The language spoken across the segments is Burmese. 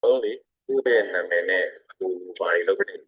ဟုတ်လေသူ့ရဲ့နာမည်နဲ့သူဘာတွေလုပ်နေလဲ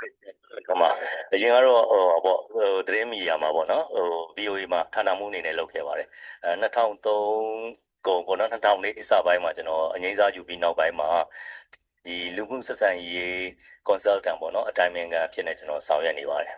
ဟိုမှာအရင်ကတော့ဟိုပေါ့ဟိုသတင်းမီဒီယာမှာပေါ့နော်ဟို VOA မှာဌာနမှုအနေနဲ့လုပ်ခဲ့ပါတယ်အဲ2003ကုန်ပေါ့နော်2000လေးအစပိုင်းမှာကျွန်တော်အငိမ့်စားယူပြီးနောက်ပိုင်းမှာဒီလူမှုဆက်ဆံရေး consultant ပေါ့နော်အတိုင်းအမြင်ကဖြစ်နေကျွန်တော်ဆောင်ရွက်နေပါတယ်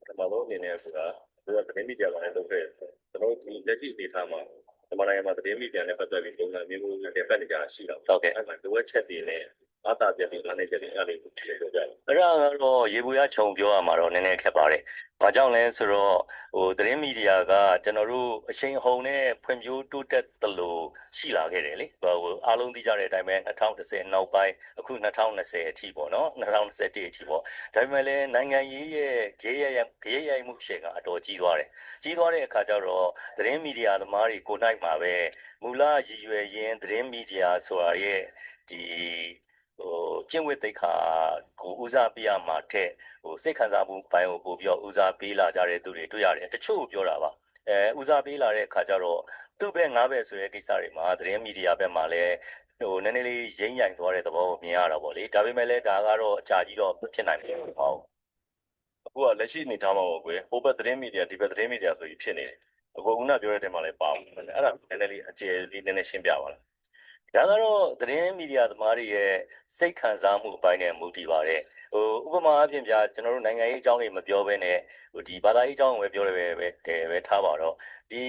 ပထမဆုံးအနေနဲ့ဆိုတာဒီကသတင်းမီဒီယာကလည်းလုပ်ခဲ့တယ်ကျွန်တော်ဒီလက်ရှိအနေအထားမှာမြန်မာနိုင်ငံမှာသတင်းမီဒီယာနဲ့ပတ်သက်ပြီးပုံစံမျိုးမျိုးနဲ့ပတ်နေကြတာရှိတာပေါ့ဟုတ်ကဲ့အဲ့မှာလိုအပ်ချက်တွေနဲ့ အာသာပြပြီးအနေနဲ့ချက်တွေအဲ့လိုဖြစ်လို့ကြတယ်အဲ့ဒါကတော့ရေဘူးရခြုံပြောရမှာတော့နည်းနည်းခက်ပါတယ်ဘာကြောင့်လဲဆိုတော့ဟိုသတင်းမီဒီယာကကျွန်တော်တို့အချိန်ဟုန်နဲ့ဖွံ့ဖြိုးတိုးတက်သလိုရှိလာခဲ့တယ်လေဟိုအားလုံးသိကြတဲ့အတိုင်းပဲ2010နောက်ပိုင်းအခု2020အထိပေါ့နော်2021အထိပေါ့ဒါပေမဲ့လည်းနိုင်ငံရေးရဲ့ဂေးရရဂေးရိုက်မှုရှေ့ကအတော်ကြီးသွားတယ်ကြီးသွားတဲ့အခါကျတော့သတင်းမီဒီယာသမားတွေကိုနိုင်မှာပဲမူလရည်ရွယ်ရင်းသတင်းမီဒီယာဆိုတာရဲ့ဒီ ဟိုကျင့်ဝတ်သိက္ခာကိုဦးစားပေးရမှာတဲ့ဟိုစိတ်ခံစားမှုဘိုင်းကိုပို့ပြီးတော့ဦးစားပေးလာကြတဲ့သူတွေတွေ့ရတယ်တချို့ပြောတာပါအဲဦးစားပေးလာတဲ့အခါကျတော့သူ့ဘက်ငါးဘက်ဆိုတဲ့ကိစ္စတွေမှာသတင်းမီဒီယာဘက်မှာလည်းဟိုနည်းနည်းလေးရိမ့်ညိုင်သွားတဲ့သဘောကိုမြင်ရတာပေါ့လေဒါပေမဲ့လည်းဒါကတော့အကြာကြီးတော့ဖြစ်နိုင်မှာမဟုတ်အခုကလက်ရှိအနေထားမှာပေါ့ကွယ်ဟိုဘက်သတင်းမီဒီယာဒီဘက်သတင်းမီဒီယာဆိုပြီးဖြစ်နေတယ်အခုခုနပြောတဲ့တဲမှာလည်းပါဘူးအဲ့ဒါနည်းနည်းလေးအကျယ်လေးနည်းနည်းရှင်းပြပါလား ဒါကတော့သတင်းမီဒီယာသမားတွေရဲ့စိတ်ခံစားမှုအပိုင်းနဲ့မူတည်ပါတယ် ဟိုဥပမာအပြင်ပြကျွန်တော်တို့နိုင်ငံရေးအကြောင်းတွေမပြောဘဲနဲ့ဟိုဒီဘာသာရေးအကြောင်းကိုပဲပြောရပဲပဲတကယ်ပဲထားပါတော့ဒီ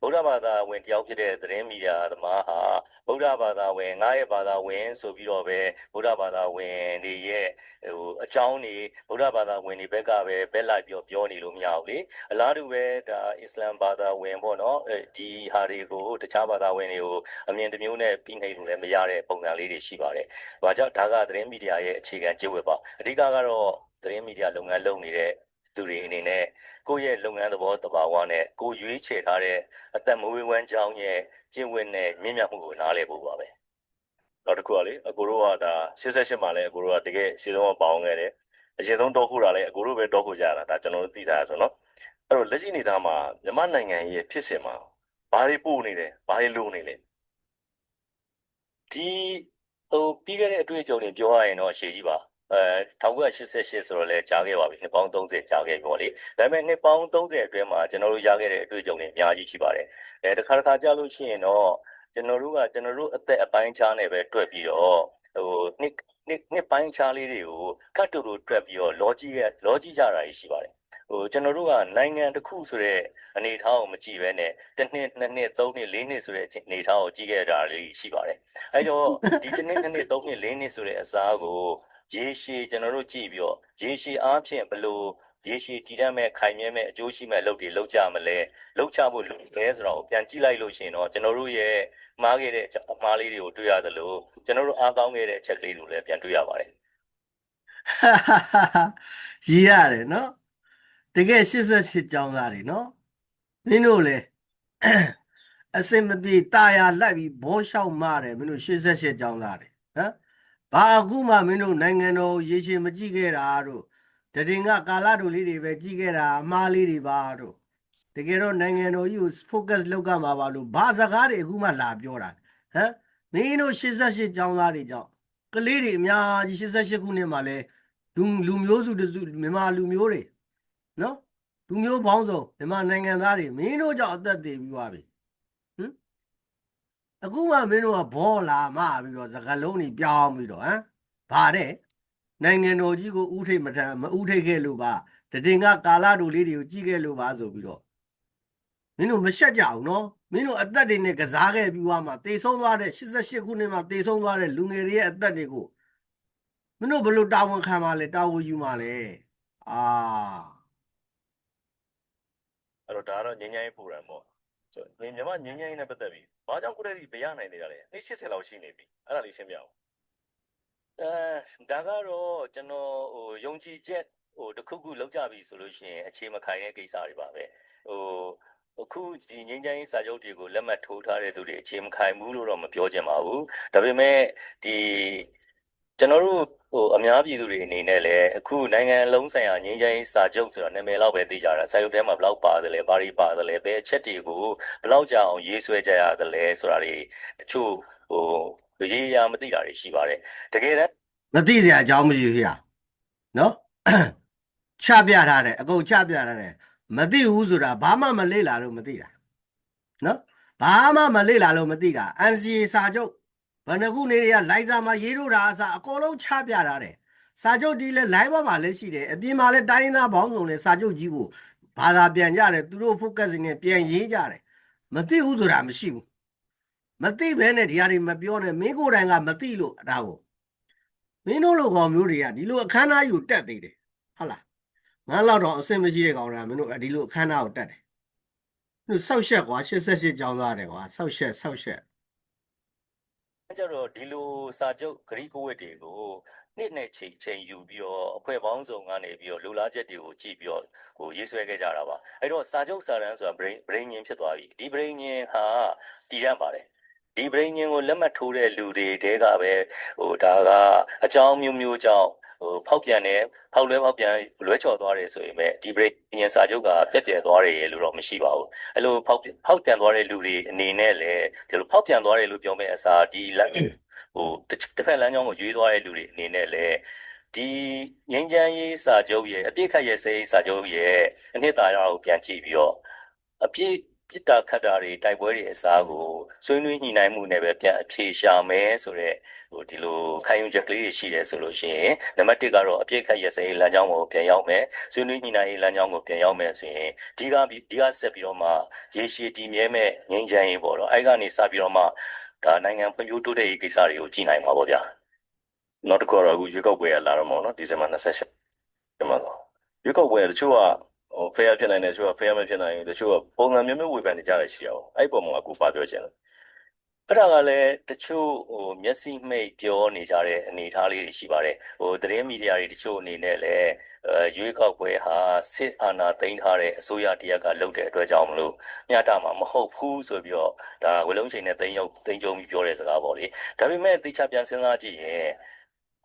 ဗုဒ္ဓဘာသာဝင်တယောက်ဖြစ်တဲ့သတင်းမီဒီယာသမားဟာဗုဒ္ဓဘာသာဝင်ငါရဲ့ဘာသာဝင်ဆိုပြီးတော့ပဲဗုဒ္ဓဘာသာဝင်တွေရဲ့ဟိုအကြောင်းတွေဗုဒ္ဓဘာသာဝင်တွေဘက်ကပဲဘက်လိုက်ပြောပြောနေလို့မရဘူးလေအလားတူပဲဒါအစ္စလမ်ဘာသာဝင်ပေါ့နော်အဲဒီဟာတွေကိုတခြားဘာသာဝင်တွေကိုအမြင်တစ်မျိုးနဲ့ပြီးနေလို့လည်းမရတဲ့ပုံစံလေးတွေရှိပါတယ်။ဘာကြောင့်ဒါကသတင်းမီဒီယာရဲ့အခြေခံကျင့်ဝတ်ပါ။အဓိကကတော့သတင်းမီဒီယာလုပ်ငန်းလုပ်နေတဲ့သူတွေအနေနဲ့ကိုယ့်ရဲ့လုပ်ငန်းသဘောတဘာဝနဲ့ကိုယ်ရွေးချယ်ထားတဲ့အသက်မွေးဝမ်းကြောင်းရဲ့ကျင့်ဝတ်နဲ့မြင့်မြတ်မှုကိုနားလည်ဖို့ပါပဲ။နောက်တစ်ခုကလေအကိုတို့ကဒါ88မှာလည်းအကိုတို့ကတကယ်ရှင်းဆုံးပေါင်းခဲ့တယ်။အရင်ဆုံးတော့ခုတာလည်းအကိုတို့ပဲတော့ခုကြတာဒါကျွန်တော်တို့သိထားရဆိုနော်။အဲ့တော့လက်ရှိအနေထားမှာမြန်မာနိုင်ငံရဲ့ဖြစ်စဉ်မှာဘာတွေပို့နေလဲဘာတွေလိုနေလဲဒီဟိုပြီးခဲ့တဲ့အတွေ့အကြုံတွေပြောရရင်တော့ရှေ့ကြီးပါအဲ 1988ဆိုတော့လဲကြာခဲ့ပါပြီနှစ်ပေါင်း30ကြာခဲ့ပြီပေါ့လေဒါပေမဲ့နှစ်ပေါင်း30အတွင်းမှာကျွန်တော်တို့ရခဲ့တဲ့အတွေ့အကြုံတွေအများကြီးရှိပါတယ်အဲတစ်ခါတစ်ခါကြာလို့ရှိရင်တော့ကျွန်တော်တို့ကကျွန်တော်တို့အသက်အပိုင်းခြားနဲ့ပဲတွက်ပြီးတော့ဟိုနှစ်နှစ်နှစ်ပိုင်းခြားလေးတွေကိုကတ်တူတူတွက်ပြီးတော့ logic ရဲ့ logic ကြတာကြီးရှိပါတယ်ဟိုကျွန်တော်တို့ကနိုင်ငံတစ်ခုဆိုတဲ့အနေအထားကိုမကြည့်ဘဲနဲ့တစ်နှစ်နှစ်နှစ်သုံးနှစ်လေးနှစ်ဆိုတဲ့အနေအထားကိုကြည့်ခဲ့တာလေးရှိပါတယ်အဲတော့ဒီတစ်နှစ်နှစ်နှစ်သုံးနှစ်လေးနှစ်ဆိုတဲ့အစားကို ရေရှည်ကျွန်တော်တို့ကြည့်ပြီးတော့ရေရှည်အားဖြင့်ဘယ်လိုရေရှည်တည်တတ်မဲ့ခိုင်မြဲမဲ့အကျိုးရှိမဲ့လုပ်တွေလုပ်ကြမလဲလုပ်ချဖို့လုပ်လဲဆိုတော့ပြန်ကြည့်လိုက်လို့ရှိရင်တော့ကျွန်တော်တို့ရဲ့မှားခဲ့တဲ့အမှားလေးတွေကိုတွေ့ရသလိုကျွန်တော်တို့အားကောင်းခဲ့တဲ့အချက်ကလေးတွေကိုလည်းပြန်တွေ့ရပါတယ်ရည်ရတယ်နော်တကယ်88ကျောင်းသားတွေနော်မင်းတို့လေအစင်မပြေတာယာလိုက်ပြီးဘောလျှောက်မတယ်မင်းတို့88ကျောင်းသားတွေဟမ် ဘာအခုမှမင်းတို့နိုင်ငံတော်ရေရှည်မကြည့်ခဲ့တာတို့တရင်ကကာလာတို့လေးတွေပဲကြည့်ခဲ့တာအမှားလေးတွေပါတို့တကယ်တော့နိုင်ငံတော်ကြီးကို focus လုပ်ကမှာပါလို့ဘာစကားတွေအခုမှလာပြောတာဟမ်မင်းတို့88ကျောင်းသားတွေကြောင့်ကလေးတွေအများကြီး88ခုနှစ်မှာလဲလူလူမျိုးစုတစုမြန်မာလူမျိုးတွေနော်လူမျိုးပေါင်းစုံမြန်မာနိုင်ငံသားတွေမင်းတို့ကြောင့်အသက်သေးပြီးသွားပြီဟမ် အခုမှမင်းတို့ကဘောလာမပြီးတော့စကလုံးတွေပြောင်းပြီးတော့ဟမ်ဗါတဲ့နိုင်ငံတော်ကြီးကိုဥထိတ်မထမ်းမဥထိတ်ခဲ့လို့ပါတတင်ကကာလာတို့လေးတွေကိုကြည့်ခဲ့လို့ပါဆိုပြီးတော့မင်းတို့မရှက်ကြအောင်နော်မင်းတို့အသက်တွေနဲ့ကစားခဲ့ပြီးသွားမှတေဆုံးသွားတဲ့88ခုနှစ်မှာတေဆုံးသွားတဲ့လူငယ်တွေရဲ့အသက်တွေကိုမင်းတို့ဘယ်လိုတာဝန်ခံမှာလဲတာဝန်ယူမှာလဲအာအဲ့တော့ဒါကတော့ငញ្ញိုင်းပူရံပေါ့ ဆိုတော့မြမငញ្ញိုင်းနဲ့ပတ်သက်ပြီးဘာကြောင့်ကိုယ်တည်းမရနိုင်နေတာလဲအဲ့80လောက်ရှိနေပြီအဲ့ဒါလေးရှင်းပြအောင်အဲဒါကတော့ကျွန်တော်ဟိုယုံကြည်ချက်ဟိုတစ်ခုခုလောက်ကြပြီဆိုလို့ရှိရင်အခြေမခိုင်တဲ့ကိစ္စတွေပါပဲဟိုအခုဒီငင်းချိုင်းစာချုပ်တွေကိုလက်မှတ်ထိုးထားတဲ့သူတွေအခြေမခိုင်ဘူးလို့တော့မပြောချင်ပါဘူးဒါပေမဲ့ဒီကျွန်တော်တို့ ဟိုအများပြည်သူတွေအနေနဲ့လည်းအခုနိုင်ငံလုံးဆိုင်ရာငင်းချိုင်းစာချုပ်ဆိုတာနာမည်လောက်ပဲသိကြတာစာချုပ်ထဲမှာဘယ်လောက်ပါတယ်လဲဘာတွေပါတယ်လဲဘယ်အချက်တွေကိုဘယ်လောက်ကြာအောင်ရေးဆွဲကြရတယ်လဲဆိုတာတွေတချို့ဟိုရေးရမသိတာတွေရှိပါတယ်တကယ်တမ်းမသိစရာအကြောင်းမရှိဘူးဟိနော်ချပြထားတယ်အကုန်ချပြထားတယ်မသိဘူးဆိုတာဘာမှမလေ့လာလို့မသိတာနော်ဘာမှမလေ့လာလို့မသိတာ NCA စာချုပ် ဘယ်နှခုနေတွေကလိုက်စာမှာရေးလို့တာအစားအကုန်လုံးချပြထားတယ်စာချုပ်ဒီလဲ live ပေါ်မှာလည်းရှိတယ်အပြင်မှာလည်းတိုင်းရင်းသားဘောင်းစုံလည်းစာချုပ်ကြီးကိုဘာသာပြန်ကြတယ်သူတို့ focus နဲ့ပြန်ရေးကြတယ်မသိဘူးဆိုတာမရှိဘူးမသိဘဲနဲ့ဒီဟာတွေမပြောနဲ့မင်းကိုယ်တိုင်ကမသိလို့ဒါကိုမင်းတို့လိုကောင်မျိုးတွေကဒီလိုအခမ်းအနားယူတက်သေးတယ်ဟုတ်လားငါလောက်တော့အဆင်မရှိတဲ့ကောင်တွေကမင်းတို့ဒီလိုအခမ်းအနားကိုတက်တယ်သူဆောက်ရှက်ကွာ88ကျောင်းသားတယ်ကွာဆောက်ရှက်ဆောက်ရှက်အဲ ကြတော့ဒီလိုစာချုပ်ဂရိကဝတ်တွေကိုနှစ်နဲ့ချိန်ချိန်ယူပြီးတော့အဖွဲ့ပေါင်းစုံကနေပြီးတော့လူလားချက်တွေကိုကြည့်ပြီးတော့ဟိုရေးဆွဲခဲ့ကြတာပါအဲ့တော့စာချုပ်စာတမ်းဆိုတာ brain brain ညင်းဖြစ်သွားပြီဒီ brain ညင်းဟာတည်ရပါတယ်ဒီ brain ညင်းကိုလက်မှတ်ထိုးတဲ့လူတွေတဲကပဲဟိုဒါကအကြောင်းမျိုးမျိုးကြောင့် ဟိုဖောက်ပြန်တယ်ဖောက်လွဲဖောက်ပြန်လွဲချော်သွားတယ်ဆိုရင်ပဲဒီ brain ညင်းစာချုပ်ကပြက်ပြက်သွားတယ်လို့တော့မရှိပါဘူးအဲ့လိုဖောက်ဖောက်ပြန်သွားတဲ့လူတွေအနေနဲ့လည်းဒီလိုဖောက်ပြန်သွားတယ်လို့ပြောမယ့်အစားဒီလက်ဟိုတစ်တစ်ဖက်လမ်းကြောင်းကိုရွေးသွားတဲ့လူတွေအနေနဲ့လည်းဒီငင်းချမ်းရေးစာချုပ်ရဲ့အပြစ်ခတ်ရဲ့စေးစာချုပ်ရဲ့အနှစ်သာရကိုပြန်ကြည့်ပြီးတော့အပြစ် ပြစ်တာခတ်တာတွေတိုက်ပွဲတွေအစားကိုဆွေးနွေးညှိနှိုင်းမှုနဲ့ပဲပြန်အဖြေရှာမယ်ဆိုတော့ဟိုဒီလိုခံယူချက်ကလေးတွေရှိတယ်ဆိုလို့ရှိရင်နံပါတ်1ကတော့အပြစ်ခတ်ရဲ့စေးလမ်းကြောင်းကိုပြန်ရောက်မယ်ဆွေးနွေးညှိနှိုင်းရေးလမ်းကြောင်းကိုပြန်ရောက်မယ်ဆိုရင်ဒီကဒီကဆက်ပြီးတော့မှရေရှည်တည်မြဲမဲ့ငြိမ်းချမ်းရေးပေါ့တော့အဲ့ကနေစပြီးတော့မှဒါနိုင်ငံဖွံ့ဖြိုးတိုးတက်ရေးကိစ္စတွေကိုကြည်နိုင်မှာပေါ့ဗျာနောက်တစ်ခုကတော့အခုရွေးကောက်ပွဲရလာတော့မဟုတ်နော်ဒီဇင်ဘာ28ဒီမှာတော့ရွေးကောက်ပွဲကတချို့က ဟို fair ဖြစ်နိုင်တယ်တချို့က fair မဖြစ်နိုင်ဘူးတချို့ကပုံစံမျိုးမျိုးဝေဖန်နေကြတယ်ရှိအောင်အဲ့ပုံမှာအခုပါပြောချင်တယ်အဲ့ဒါကလည်းတချို့ဟိုမျက်စိမှိတ်ပြောနေကြတဲ့အနေအထားလေးတွေရှိပါတယ်ဟိုသတင်းမီဒီယာတွေတချို့အနေနဲ့လည်းအဲရွေးကောက်ပွဲဟာစစ်အာဏာသိမ်းထားတဲ့အစိုးရတရက်ကလုပ်တဲ့အတွက်ကြောင့်မလို့မျှတမှာမဟုတ်ဘူးဆိုပြီးတော့ဒါဝလုံးချိန်နဲ့တိမ်ယုံတိမ်ကြုံပြီးပြောတဲ့စကားပေါ့လေဒါပေမဲ့တေချာပြန်စဉ်းစားကြည့်ရင်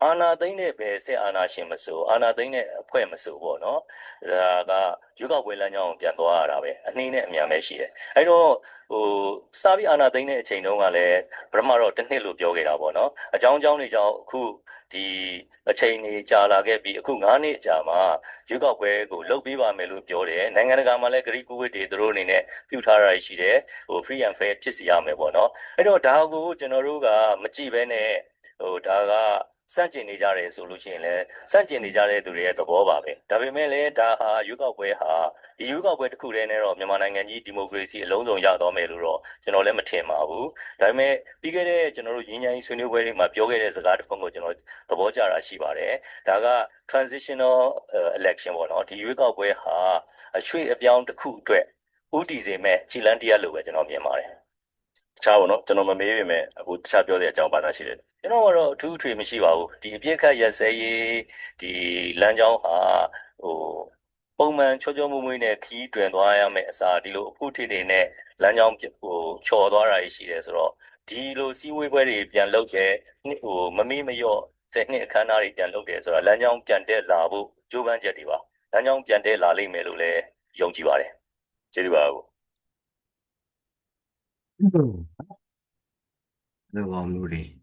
အာနာသိမ့်တဲ့ဘယ်စစ်အာနာရှင်မဆိုအာနာသိမ့်တဲ့အဖွဲ့မဆိုပေါ့နော်ဒါကရွေးကောက်ပွဲလမ်းကြောင်းကိုပြန်သွားရတာပဲအနှင်းနဲ့အမြန်ပဲရှိတယ်အဲ့တော့ဟိုစာပြီးအာနာသိမ့်တဲ့အချိန်တုန်းကလည်းပထမတော့တစ်နှစ်လို့ပြောခဲ့တာပေါ့နော်အကြောင်းအကြောင်းတွေကြောင့်အခုဒီအချိန်ကြီးကြာလာခဲ့ပြီးအခု9နှစ်ကြာမှရွေးကောက်ပွဲကိုလုပ်ပေးပါမယ်လို့ပြောတယ်နိုင်ငံတကာမှာလည်းဂရိကူဝစ်တွေသူတို့အနေနဲ့ပြုထားတာရှိတယ်ဟို free and fair ဖြစ်စီရမယ်ပေါ့နော်အဲ့တော့ဒါကိုကျွန်တော်တို့ကမကြည့်ဘဲနဲ့ဟိုဒါက စန့်ကျင်နေကြတယ်ဆိုလို့ရှိရင်လည်းစန့်ကျင်နေကြတဲ့သူတွေရဲ့သဘောပါပဲဒါပေမဲ့လည်းဒါဟာရွေးကောက်ပွဲဟာဒီရွေးကောက်ပွဲတစ်ခုတည်းနဲ့တော့မြန်မာနိုင်ငံကြီးဒီမိုကရေစီအလုံးစုံရတော့မယ်လို့တော့ကျွန်တော်လည်းမထင်ပါဘူးဒါပေမဲ့ပြီးခဲ့တဲ့ကျွန်တော်တို့ရင်းနှီးရေးဆွေးနွေးပွဲတွေမှာပြောခဲ့တဲ့စကားတစ်ခုကိုကျွန်တော်သဘောကျတာရှိပါတယ်ဒါက transitional election ပေါ့နော်ဒီရွေးကောက်ပွဲဟာအရွှေ့အပြောင်းတစ်ခုအတွက်ဥတီစေမဲ့ခြေလန်းတရားလို့ပဲကျွန်တော်မြင်ပါတယ်တခြားပေါ့နော်ကျွန်တော်မမေးပေမဲ့အခုတခြားပြောတဲ့အကြောင်းပါတာရှိတယ် ကျွန်တော်ကတော့အထူးအထွေမရှိပါဘူးဒီအပြစ်ခတ်ရက်စဲရေးဒီလမ်းကြောင်းဟာဟိုပုံမှန်ချောချောမွေ့မွေ့နဲ့ခီးတွင်သွားရမယ်အစားဒီလိုအခုထိတွေနဲ့လမ်းကြောင်းဟိုချော်သွားတာရှိတယ်ဆိုတော့ဒီလိုစီးဝေးပွဲတွေပြန်လုပ်တယ်ဟိုမမေ့မလျော့စနှစ်အခမ်းအနားတွေပြန်လုပ်တယ်ဆိုတော့လမ်းကြောင်းပြန်တက်လာဖို့ကြိုးပမ်းချက်တွေပါလမ်းကြောင်းပြန်တက်လာလိမ့်မယ်လို့လည်းယုံကြည်ပါတယ်ကျေးဇူးပါဘူးလူကောင်မျိုးတွေ